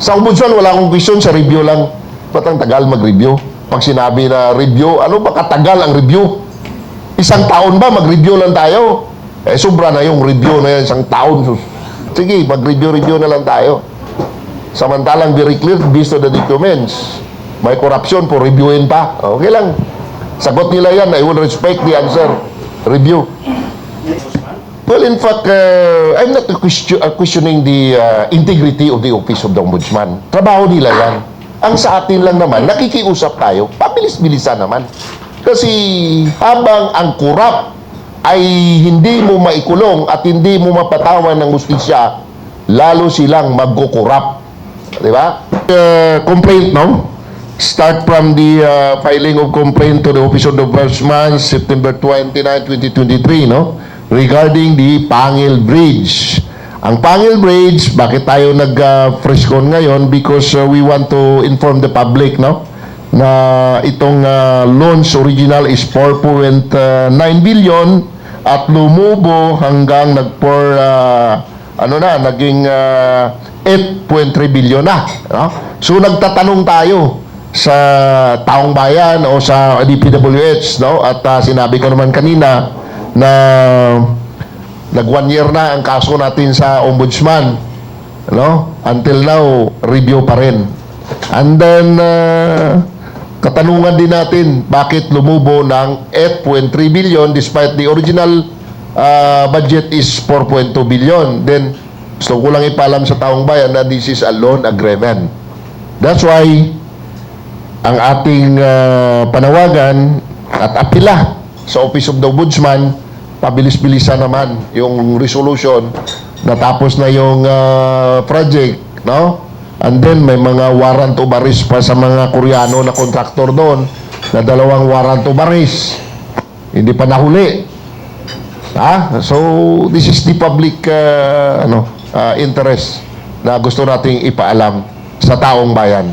Sa ombudsman, wala akong question, sa review lang. Ba't ang tagal mag-review? Pag sinabi na review, ano ba katagal ang review? Isang taon ba mag-review lang tayo? Eh, sobra na yung review na yan, isang taon. Sige, mag-review-review na lang tayo. Samantalang very clear, based on the documents. May corruption po, reviewin pa. Okay lang. Sagot nila yan, I will respect the answer. Review. Well, in fact, uh, I'm not question, questioning the uh, integrity of the office of the ombudsman. Trabaho nila yan. Ang sa atin lang naman, nakikiusap tayo, pabilis-bilisan naman. Kasi habang ang kurap ay hindi mo maikulong at hindi mo mapatawan ng justisya, lalo silang magkukurap. Di ba? Uh, complaint, no? Start from the uh, filing of complaint to the Office of the Ombudsman, September 29, 2023, no? Regarding the Pangil Bridge. Ang Pangil Bridge, bakit tayo nag-frescon ngayon? Because uh, we want to inform the public, no? Na itong uh, loans original is 4.9 billion at lumubo hanggang nag-for uh, ano na, naging uh, 8.3 billion na. No? So nagtatanong tayo sa taong bayan o sa DPWH, no? At uh, sinabi ko naman kanina na nag one year na ang kaso natin sa ombudsman, no? Until now, review pa rin. And then, uh, katanungan din natin, bakit lumubo ng 8.3 billion despite the original uh, budget is 4.2 billion. Then, gusto ko lang ipalam sa taong bayan na this is a loan agreement. That's why, ang ating uh, panawagan at apila sa Office of the Ombudsman, pabilis-bilisan naman yung resolution, natapos na yung uh, project, no? And then may mga warrant of arrest pa sa mga Koreano na kontraktor doon, na dalawang warrant of arrest. Hindi pa nahuli. Ha? So, this is the public uh, ano, uh, interest na gusto nating ipaalam sa taong bayan.